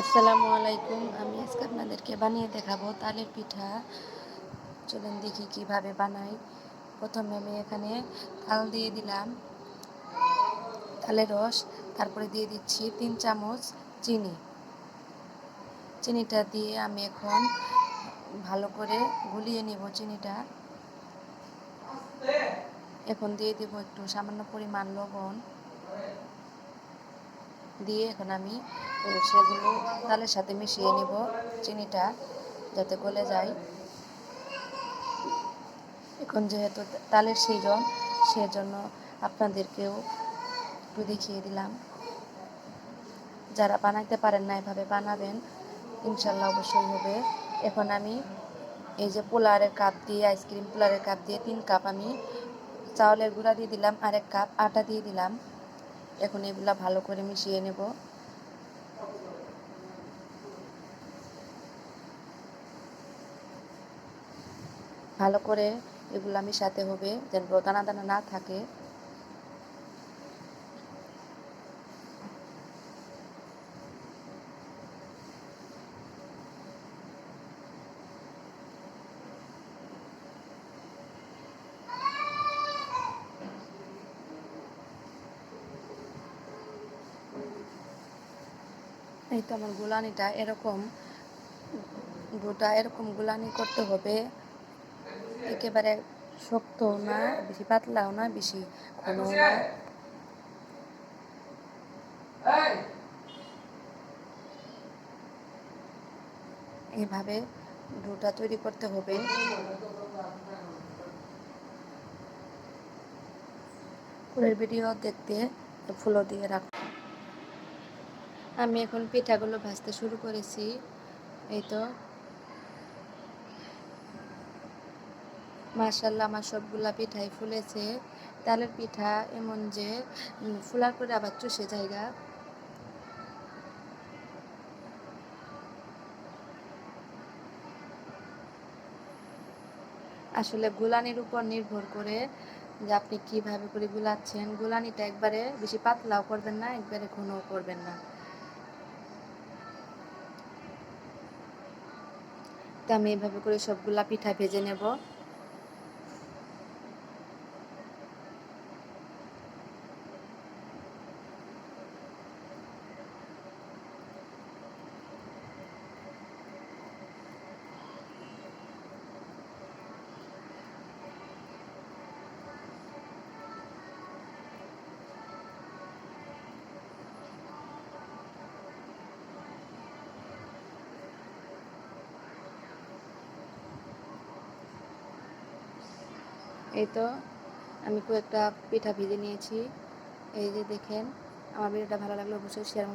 আসসালামু আলাইকুম। আমি আজকে আপনাদেরকে বানিয়ে দেখাবো তালের পিঠা। চলুন দেখি কীভাবে বানাই। প্রথমে আমি এখানে তাল দিয়ে দিলাম তালের রস। তারপরে দিয়ে দিচ্ছি তিন চামচ চিনি। চিনিটা দিয়ে আমি এখন ভালো করে গুলিয়ে নিব চিনিটা। এখন দিয়ে দিব একটু সামান্য পরিমাণ লবণ। দিয়ে এখন আমি সেগুলো তালের সাথে মিশিয়ে নিব, চিনিটা যাতে গলে যায়। এখন যেহেতু তালের সিজন, সেজন্য আপনাদেরকেও একটু দেখিয়ে দিলাম। যারা বানাইতে পারেন না, এভাবে বানাবেন, ইনশাল্লাহ অবশ্যই হবে। এখন আমি এই যে পোলারের কাপ দিয়ে, আইসক্রিম পোলারের কাপ দিয়ে তিন কাপ আমি চাউলের গুঁড়া দিয়ে দিলাম আর এক কাপ আটা দিয়ে দিলাম। এখন এগুলা ভালো করে মিশিয়ে নেব। ভালো করে এগুলো মিশাতে হবে, যেন দানা দানা না থাকে। এই তো আমার গুলানিটা এরকম, গোটা এরকম গুলানি করতে হবে। একেবারে শক্তও না, বেশি পাতলাও না, বেশি ঘনও না। এইভাবে ডোটা তৈরি করতে হবে। পরের ভিডিও দেখতে ফুলো দিয়ে রাখ। আমি এখন পিঠাগুলো ভাজতে শুরু করেছি। এই তো। মার্শাল্লাহ আমার সবগুলা পিঠাই ফুলেছে। তালের পিঠা এমন যে ফুলার করে আবার চুষে জায়গা। আসলে গুলানির উপর নির্ভর করে যে আপনি কীভাবে করে গুলাচ্ছেন। গুলানিটা একবারে বেশি পাতলাও করবেন না, একবারে ঘনও করবেন না। তো আমি এভাবে করে সবগুলা পিঠা ভেজে নেব। এই তো, আমি কয়েকটা পিঠা ভিজে নিয়েছি। এই যে দেখেন, আমার ভিডিওটা ভালো লাগলে, অবশ্যই শেয়ার